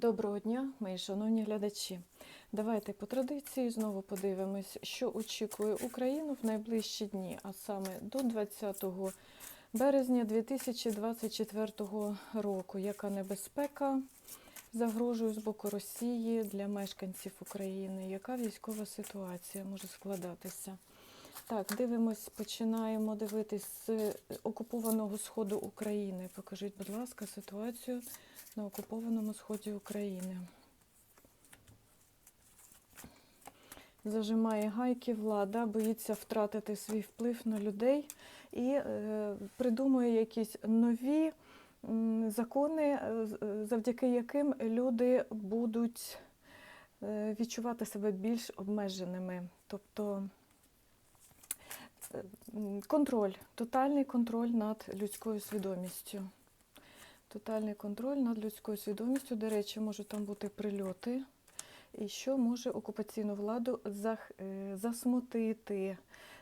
Доброго дня, мої шановні глядачі. Давайте по традиції знову подивимось, що очікує Україну в найближчі дні, а саме до 20 березня 2024 року. Яка небезпека загрожує з боку Росії для мешканців України? Яка військова ситуація може складатися? Так, дивимось, починаємо дивитись з окупованого сходу України. Покажіть, будь ласка, ситуацію на окупованому сході України. Зажимає гайки влада, боїться втратити свій вплив на людей і е, придумує якісь нові м, закони, е, е, завдяки яким люди будуть е, відчувати себе більш обмеженими. Тобто контроль, тотальний контроль над людською свідомістю. Тотальний контроль над людською свідомістю. До речі, можуть там бути прильоти. І що може окупаційну владу е, засмутити?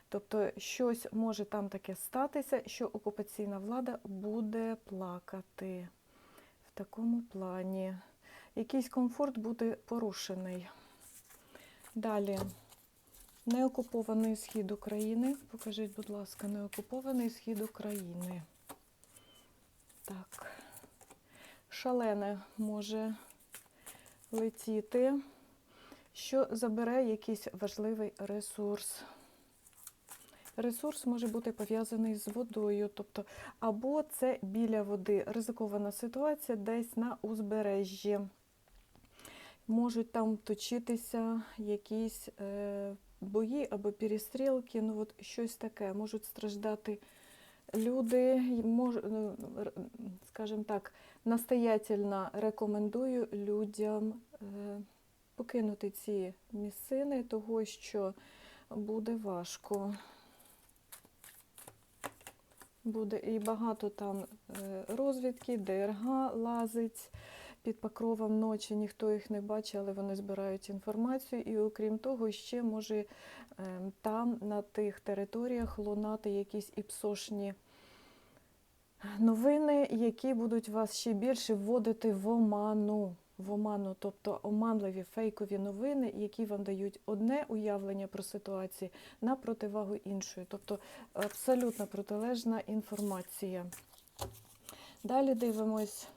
Тобто щось може там таке статися, що окупаційна влада буде плакати в такому плані. Якийсь комфорт буде порушений. Далі. Неокупований схід України. Покажіть, будь ласка, неокупований схід України. Так. Шалене може летіти, що забере якийсь важливий ресурс. Ресурс може бути пов'язаний з водою, тобто або це біля води. Ризикована ситуація десь на узбережжі. Можуть там точитися якісь е, бої або перестрілки, ну от щось таке. Можуть страждати люди. Мож, ну, скажімо так, настоятельно рекомендую людям е, покинути ці місцини, того що буде важко. Буде і багато там е, розвідки, ДРГ лазить під покровом ночі, ніхто їх не бачить, але вони збирають інформацію. І окрім того, ще може е, там на тих територіях лунати якісь іпсошні новини, які будуть вас ще більше вводити в оману. В оману, тобто оманливі фейкові новини, які вам дають одне уявлення про ситуацію на противагу іншої, тобто абсолютно протилежна інформація. Далі дивимось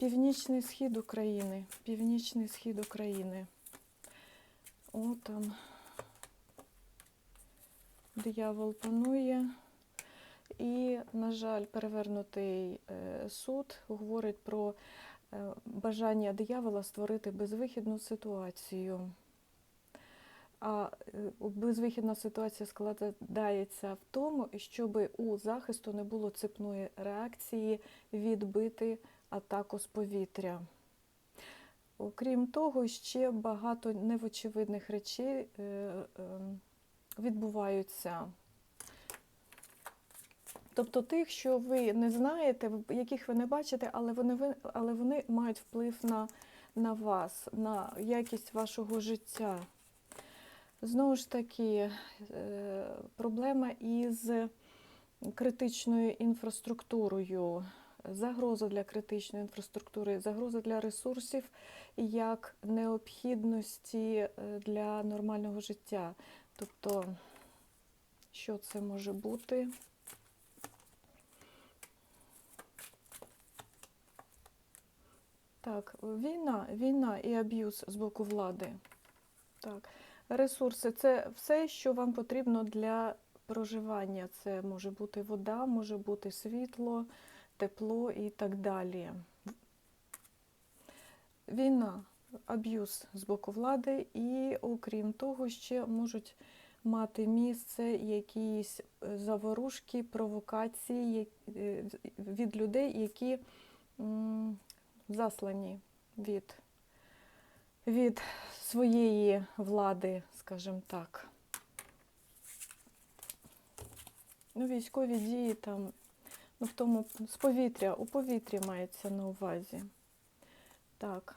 північний схід України. Північний схід України. О, там диявол панує. І, на жаль, перевернутий е, суд говорить про е, бажання диявола створити безвихідну ситуацію. А е, безвихідна ситуація складається в тому, щоб у захисту не було цепної реакції відбити атаку з повітря. Окрім того, ще багато невочевидних речей е, е, відбуваються. Тобто тих, що ви не знаєте, яких ви не бачите, але вони, але вони мають вплив на, на вас, на якість вашого життя. Знову ж таки, е, проблема із критичною інфраструктурою, загроза для критичної інфраструктури, загроза для ресурсів як необхідності е, для нормального життя. Тобто, що це може бути? Так, війна, війна і аб'юз з боку влади. Так, ресурси це все, що вам потрібно для проживання. Це може бути вода, може бути світло, тепло і так далі. Війна, аб'юз з боку влади, і окрім того, ще можуть мати місце якісь е, заворушки, провокації е, від людей, які заслані від, від своєї влади, скажімо так. Ну, військові дії там, ну, в тому з повітря, у повітрі мається на увазі. Так.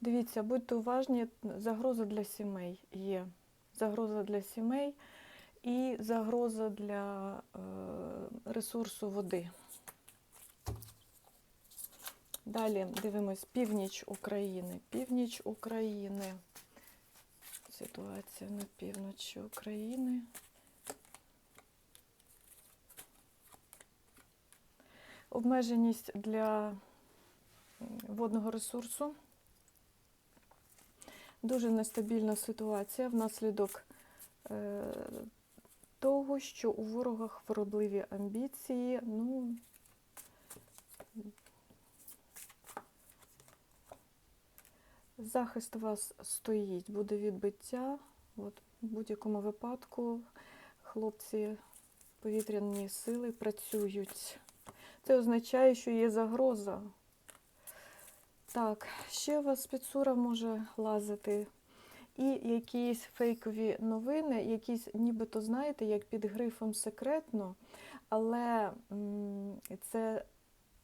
Дивіться, будьте уважні, загроза для сімей є. Загроза для сімей і загроза для е, ресурсу води. Далі дивимось північ України. Північ України. Ситуація на півночі України. Обмеженість для водного ресурсу. Дуже нестабільна ситуація внаслідок е, того, що у ворога хворобливі амбіції. Ну, захист вас стоїть, буде відбиття. От, в будь-якому випадку хлопці повітряні сили працюють. Це означає, що є загроза. Так, ще у вас спецура може лазити. І якісь фейкові новини, якісь нібито, знаєте, як під грифом секретно, але це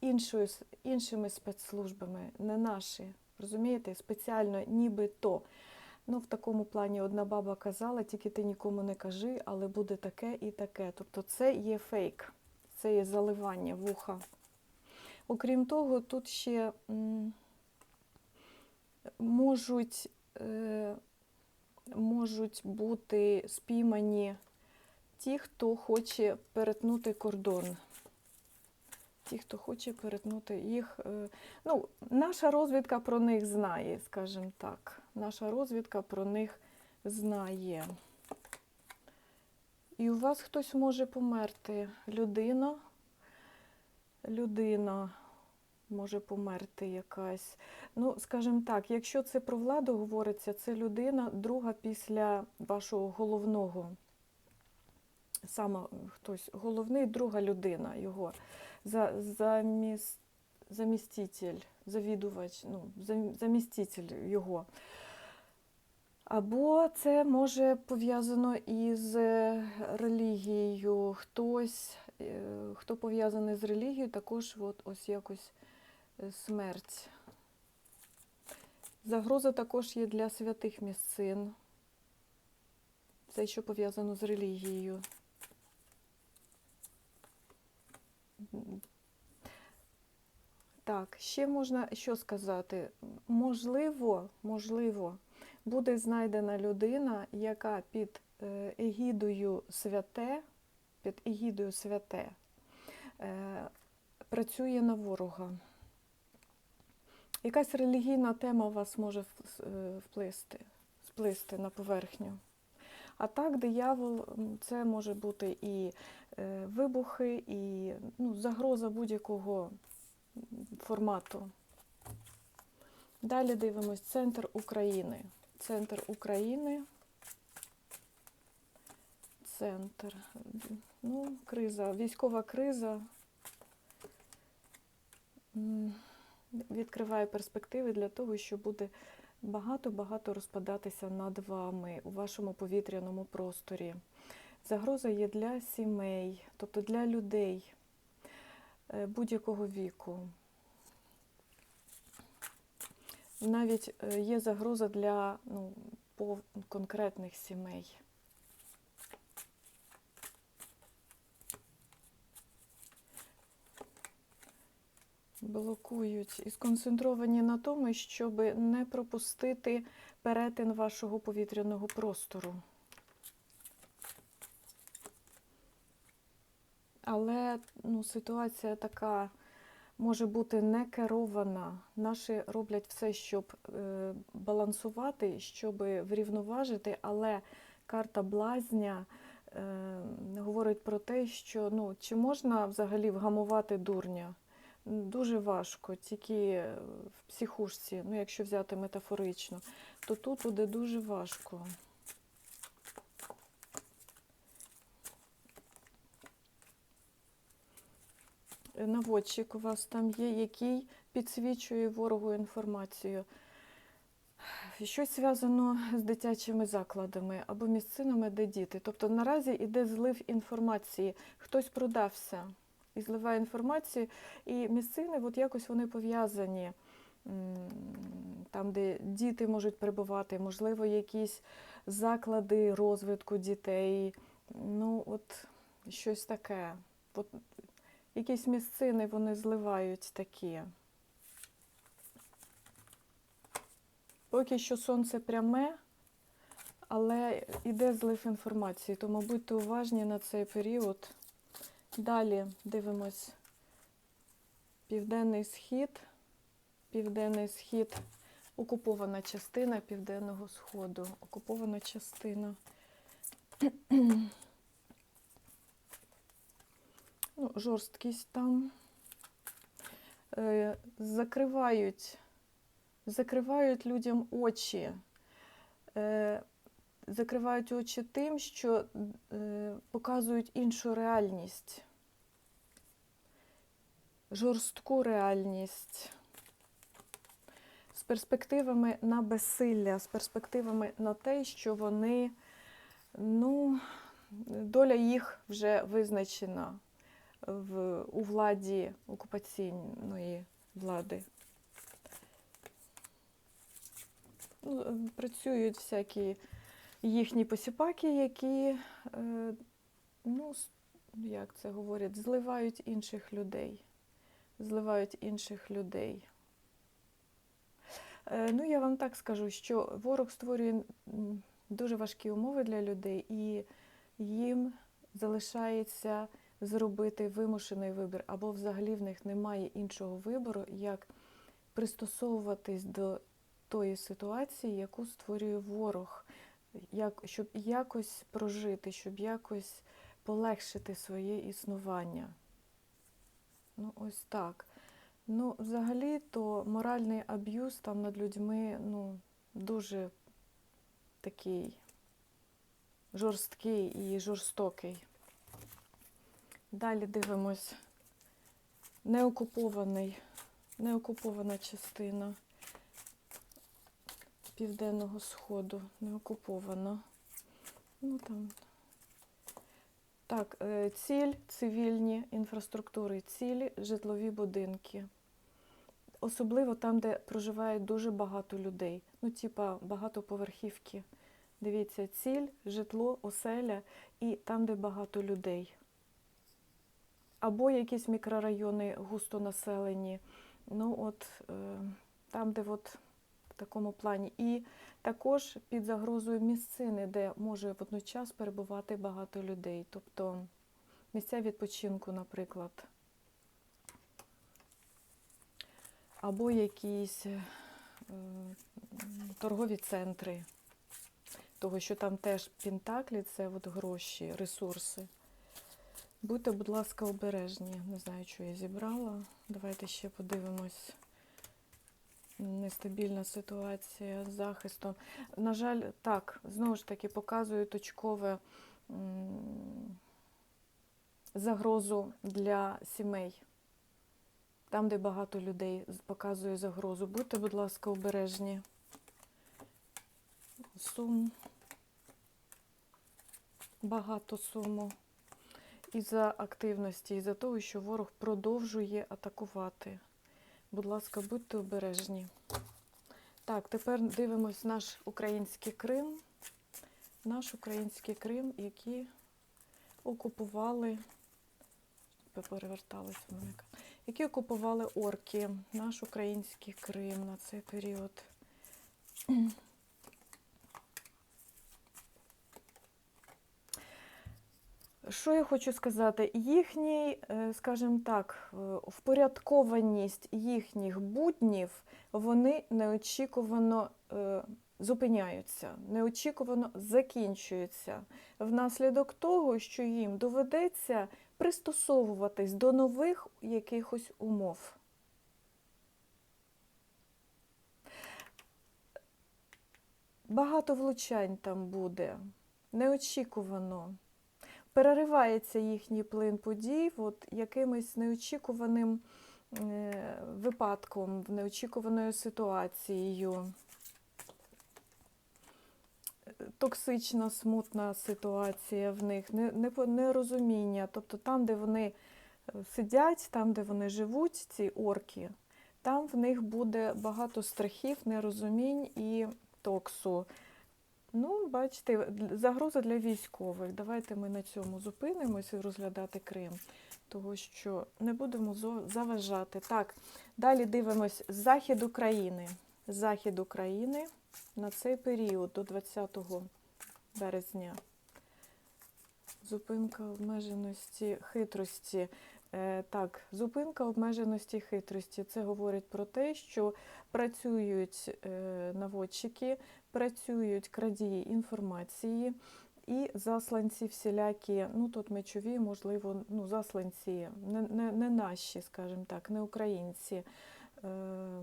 іншою, іншими спецслужбами, не наші. Розумієте, спеціально нібито. Ну, в такому плані одна баба казала, тільки ти нікому не кажи, але буде таке і таке. Тобто це є фейк, це є заливання вуха. Окрім того, тут ще можуть, е, можуть бути спіймані ті, хто хоче перетнути кордон. Ті, хто хоче перетнути їх. е, Ну, наша розвідка про них знає, скажімо так. Наша розвідка про них знає. І у вас хтось може померти. Людина, людина може померти якась. Ну, скажімо так, якщо це про владу говориться, це людина друга після вашого головного. Саме хтось головний, друга людина його. За, заміс, заміститель, завідувач, ну, заміститель його. Або це може пов'язано із е, релігією. Хтось, е, хто пов'язаний з релігією, також от, ось якось е, смерть. Загроза також є для святих місцин. Все, що пов'язано з релігією. Так, ще можна що сказати? Можливо, можливо, буде знайдена людина, яка під е, егідою святе, під егідою святе е, працює на ворога. Якась релігійна тема у вас може е, вплисти, сплисти на поверхню. А так, диявол це може бути і вибухи, і ну, загроза будь-якого формату. Далі дивимось центр України. Центр України. Центр. Ну, криза, військова криза. Відкриває перспективи для того, що буде багато-багато розпадатися над вами у вашому повітряному просторі. Загроза є для сімей, тобто для людей е, будь-якого віку. Навіть е, є загроза для ну, конкретних сімей. Блокують і сконцентровані на тому, щоб не пропустити перетин вашого повітряного простору. Але ну, ситуація така може бути не керована. Наші роблять все, щоб е, балансувати, щоб врівноважити, але карта блазня е, говорить про те, що ну, чи можна взагалі вгамувати дурня? Дуже важко, тільки в психушці, ну якщо взяти метафорично, то тут буде дуже важко. Наводчик у вас там є, який підсвічує ворогу інформацію. Щось зв'язано з дитячими закладами або місцинами, де діти. Тобто наразі йде злив інформації, хтось продався і зливає інформацію, і місцини, от якось вони пов'язані. Там, де діти можуть перебувати, можливо, якісь заклади розвитку дітей. Ну, от щось таке. От, якісь місцини вони зливають такі. Поки що сонце пряме, але йде злив інформації, тому будьте уважні на цей період. Далі дивимось південний схід, південний схід, окупована частина південного сходу, окупована частина. Ну, жорсткість там. Е, закривають, закривають людям очі. Е, закривають очі тим, що е, показують іншу реальність, жорстку реальність, з перспективами на безсилля, з перспективами на те, що вони, ну, доля їх вже визначена в, у владі окупаційної влади. Ну, е, працюють всякі їхні посіпаки, які, е, ну, як це говорять, зливають інших людей. Зливають інших людей. Е, Ну, я вам так скажу, що ворог створює дуже важкі умови для людей, і їм залишається зробити вимушений вибір, або взагалі в них немає іншого вибору, як пристосовуватись до тої ситуації, яку створює ворог, як, щоб якось прожити, щоб якось полегшити своє існування. Ну, ось так. Ну, взагалі, то моральний аб'юз там над людьми ну, дуже такий жорсткий і жорстокий. Далі дивимось неокупований, неокупована частина Південного Сходу, неокупована. Ну, там. Так, е, ціль цивільні інфраструктури, цілі житлові будинки. Особливо там, де проживає дуже багато людей. Ну, типа багатоповерхівки. Дивіться, ціль, житло, оселя і там, де багато людей. Або якісь мікрорайони густонаселені. Ну, от е, там, де от в такому плані. І також під загрозою місцини, де може водночас перебувати багато людей. Тобто місця відпочинку, наприклад. Або якісь е, торгові центри. Того, що там теж пентаклі це от гроші, ресурси. Будьте, будь ласка, обережні. Не знаю, що я зібрала. Давайте ще подивимось. Нестабільна ситуація з захистом. На жаль, так, знову ж таки, показує точкове загрозу для сімей. Там, де багато людей, показує загрозу. Будьте, будь ласка, обережні. Сум. Багато суму. Із-за активності, із-за того, що ворог продовжує атакувати. Будь ласка, будьте обережні. Так, тепер дивимось наш український Крим. Наш український Крим, який окупували, мене, які окупували орки. Наш український Крим на цей період. Що я хочу сказати? Їхній, е, скажімо так, е, впорядкованість їхніх буднів, вони неочікувано е, зупиняються, неочікувано закінчуються внаслідок того, що їм доведеться пристосовуватись до нових якихось умов. Багато влучань там буде, неочікувано переривається їхній плин подій от якимось неочікуваним е, випадком, неочікуваною ситуацією. Токсична, смутна ситуація в них, нерозуміння. Тобто там, де вони е, сидять, там, де вони живуть, ці орки, там в них буде багато страхів, нерозумінь і токсу. Ну, бачите, загроза для військових. Давайте ми на цьому зупинимося і розглядати Крим, того що не будемо заважати. Так, далі дивимось захід України. Захід України. на цей період до 20 березня. Зупинка обмеженості хитрості. Е, Так, зупинка обмеженості хитрості. Це говорить про те, що працюють е, наводчики, працюють крадії інформації і засланці всілякі, ну тут мечові, можливо, ну, засланці, не, не, не наші, скажімо так, не українці. Е,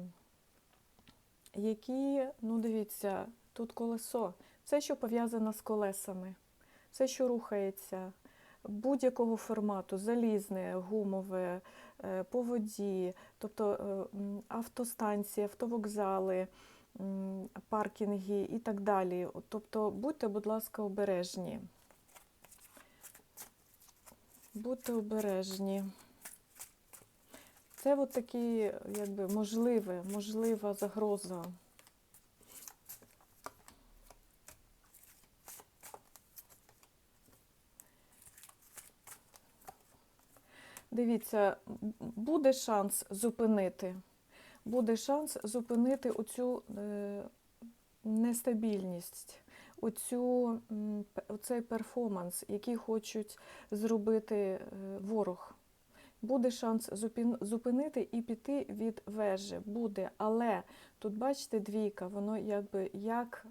які, ну дивіться, тут колесо, все, що пов'язане з колесами, все, що рухається, будь-якого формату, залізне, гумове, е, по воді, тобто е, автостанції, автовокзали, паркінги і так далі. Тобто будьте, будь ласка, обережні. Будьте обережні. Це от такі, якби, можливе, можлива загроза. Дивіться, буде шанс зупинити. Буде шанс зупинити оцю е, нестабільність, оцю, оцей перформанс, який хочуть зробити е, ворог. Буде шанс зупинити і піти від вежі. Буде, але тут бачите двійка, воно якби як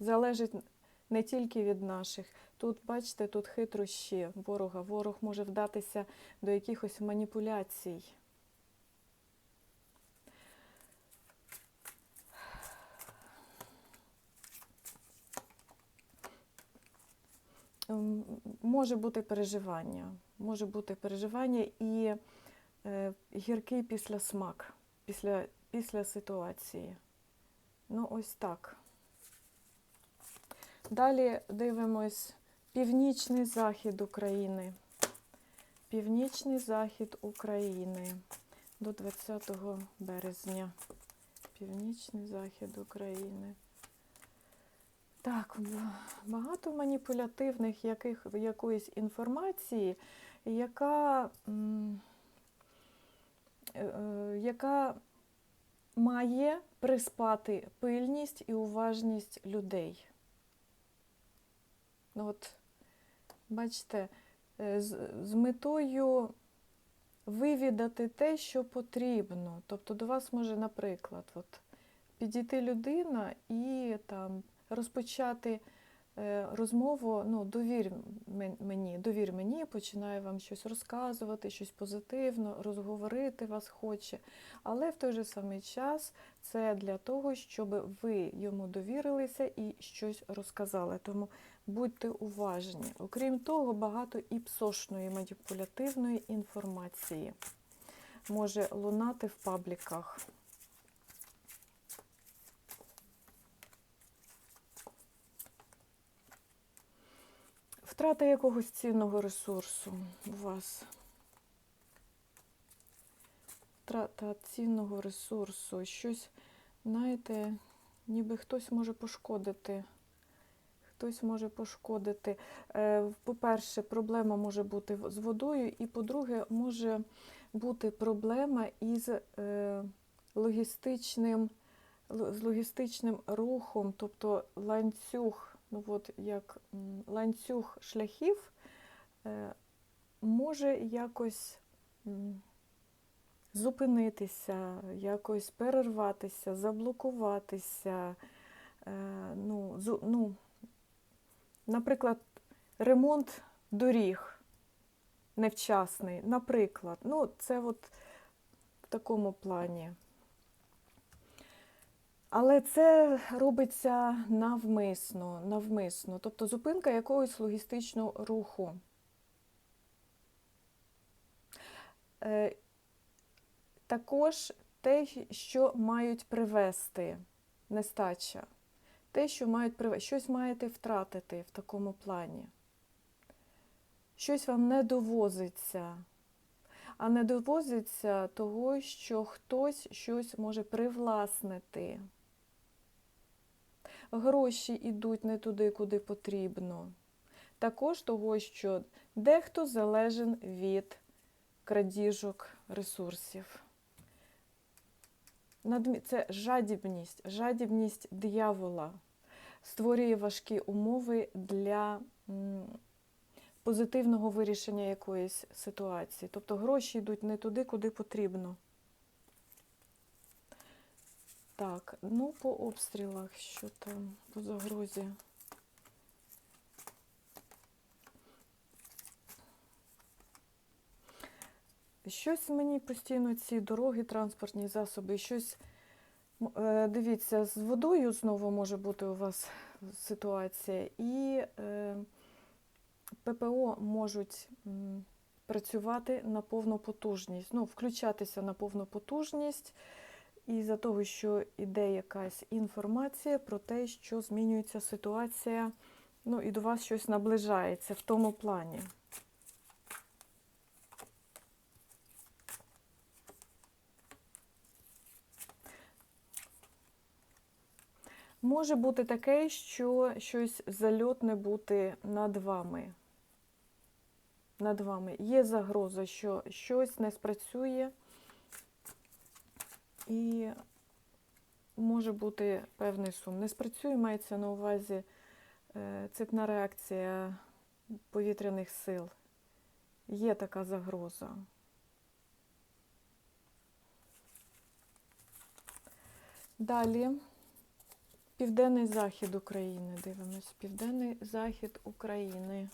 залежить не тільки від наших. Тут, бачите, тут хитрощі ворога. Ворог може вдатися до якихось маніпуляцій. Може бути переживання. Може бути переживання і е, гіркий післясмак після, після ситуації. Ну, ось так. Далі дивимось північний захід України. Північний захід України до 20 березня. Північний захід України. Так, багато маніпулятивних яких, якоїсь інформації, яка, е, е, яка має приспати пильність і уважність людей. Ну от, бачите, е, з, з метою вивідати те, що потрібно. Тобто до вас може, наприклад, от, підійти людина і там розпочати е, розмову, ну, довір мені, довір мені, починає вам щось розказувати, щось позитивно, розговорити вас хоче. Але в той же самий час це для того, щоб ви йому довірилися і щось розказали. Тому будьте уважні. Окрім того, багато і псошної маніпулятивної інформації може лунати в пабліках. Втрата якогось цінного ресурсу у вас. Втрата цінного ресурсу. Щось, знаєте, ніби хтось може пошкодити. Хтось може пошкодити. Е, По-перше, проблема може бути з водою, і по-друге, може бути проблема із е, логістичним, з логістичним рухом, тобто ланцюг, ну от як ланцюг шляхів е, може якось зупинитися, якось перерватися, заблокуватися. Ну, ну, наприклад, ремонт доріг невчасний, наприклад, ну, це от в такому плані. Але це робиться навмисно, навмисно, тобто зупинка якогось логістичного руху. Е, Також те, що мають привезти, нестача. Те, що мають щось маєте втратити в такому плані. Щось вам не довозиться. А не довозиться того, що хтось щось може привласнити. Гроші йдуть не туди, куди потрібно. Також того, що дехто залежен від крадіжок ресурсів. Це жадібність, жадібність диявола створює важкі умови для позитивного вирішення якоїсь ситуації. Тобто гроші йдуть не туди, куди потрібно. Так, ну по обстрілах, що там по загрозі. Щось мені постійно ці дороги, транспортні засоби, щось. е, Дивіться, з водою знову може бути у вас ситуація, і е, ППО можуть працювати на повну потужність, ну, включатися на повну потужність, із-за того, що йде якась інформація про те, що змінюється ситуація, ну і до вас щось наближається в тому плані. Може бути таке, що щось зальотне бути над вами. Над вами. Є загроза, що щось не спрацює, і може бути певний сум. Не спрацює, мається на увазі е, цепна реакція повітряних сил. Є така загроза. Далі. Південний захід України. Дивимось. Південний захід України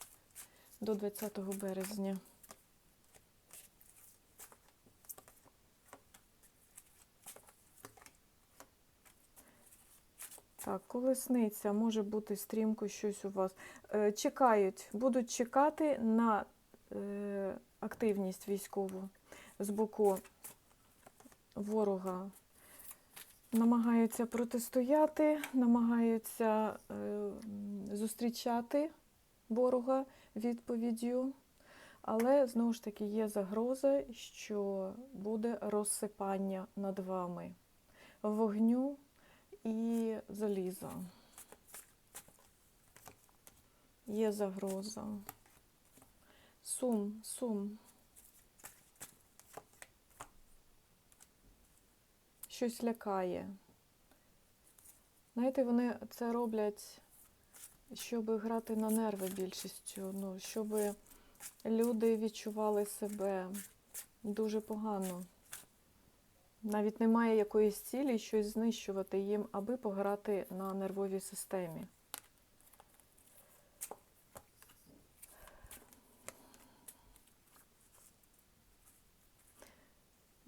до 20 березня. Так, колесниця може бути стрімко щось у вас. Е, Чекають, будуть чекати на е, активність військову з боку ворога намагаються протистояти, намагаються е, зустрічати ворога відповіддю, але знову ж таки є загроза, що буде розсипання над вами вогню і заліза. Є загроза. Сум, сум. Щось лякає. Знаєте, вони це роблять, щоб грати на нерви більшістю, ну, щоб люди відчували себе дуже погано. Навіть немає якоїсь цілі щось знищувати їм, аби пограти на нервовій системі.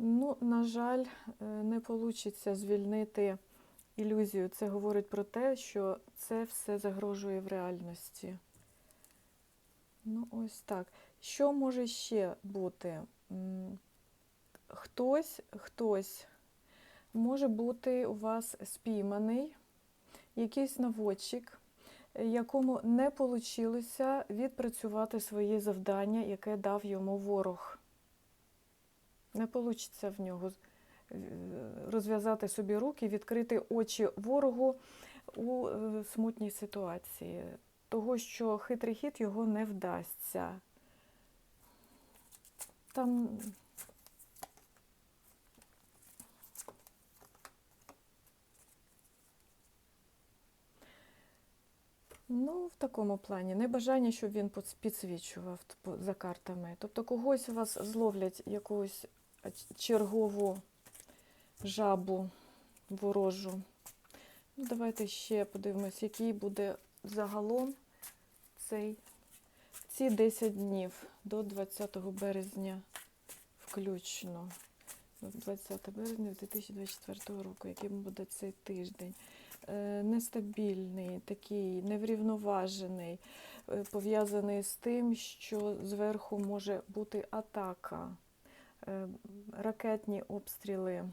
Ну, на жаль, е, не вийде звільнити ілюзію. Це говорить про те, що це все загрожує в реальності. Ну, ось так. Що може ще бути? Хтось, хтось може бути у вас спійманий, якийсь наводчик, якому не вийшло відпрацювати своє завдання, яке дав йому ворог. Не вийде в нього е, розв'язати собі руки, відкрити очі ворогу у е, смутній ситуації. Того, що хитрий хід його не вдасться. Там Ну, в такому плані. Небажання, щоб він підсвічував за картами. Тобто когось вас зловлять ч- чергову жабу ворожу. Ну, давайте ще подивимось, який буде загалом цей, ці 10 днів до 20 березня включно. 20 березня 2024 року, яким буде цей тиждень. Е, Нестабільний, такий неврівноважений, е, пов'язаний з тим, що зверху може бути атака, ракетні обстріли,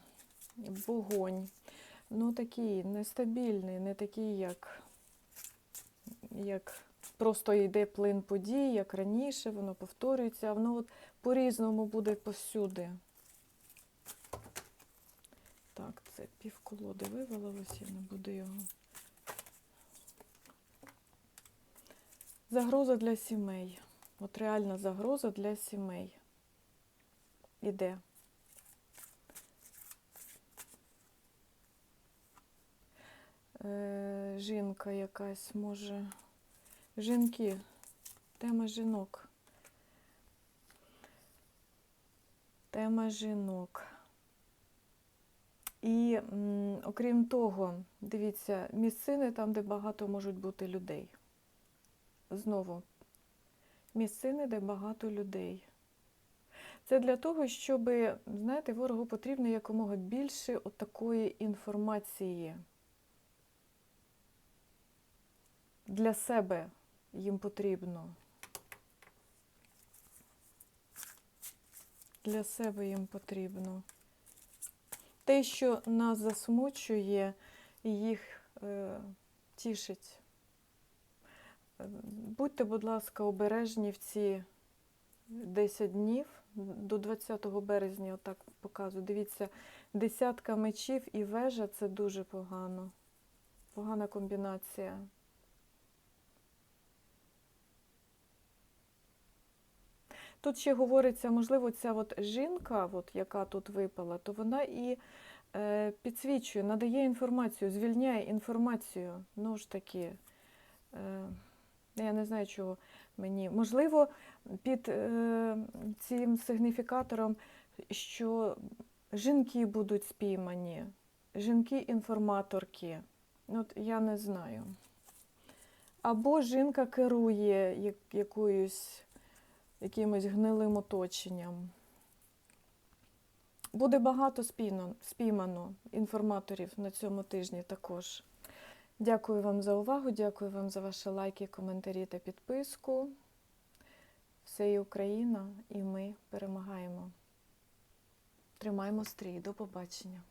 вогонь. Ну, такий нестабільний, не такий, як, як просто йде плин подій, як раніше, воно повторюється, а воно от по-різному буде повсюди. Так, це півколоди вивалилось, я не буду його. Загроза для сімей. От реальна загроза для сімей. Іде. Е, жінка якась може. Жінки. Тема жінок. Тема жінок. І м, окрім того, дивіться, місцини там, де багато можуть бути людей. Знову, місцини, де багато людей. Це для того, щоб, знаєте, ворогу потрібно якомога більше от такої інформації. Для себе їм потрібно. Для себе їм потрібно. Те, що нас засмучує, їх е, тішить. Е, Будьте, будь ласка, обережні в ці 10 днів до 20 березня, отак показую. Дивіться, десятка мечів і вежа це дуже погано. Погана комбінація. Тут ще говориться, можливо, ця от жінка, от, яка тут випала, то вона і е, підсвічує, надає інформацію, звільняє інформацію. Ну ж таки, е, я не знаю, чого мені. Можливо, під е, цим сигніфікатором, що жінки будуть спіймані, жінки-інформаторки. От я не знаю. Або жінка керує якоюсь якимось гнилим оточенням. Буде багато спіймано інформаторів на цьому тижні також. Дякую вам за увагу, дякую вам за ваші лайки, коментарі та підписку. Все є Україна, і ми перемагаємо. Тримаємо стрій. До побачення.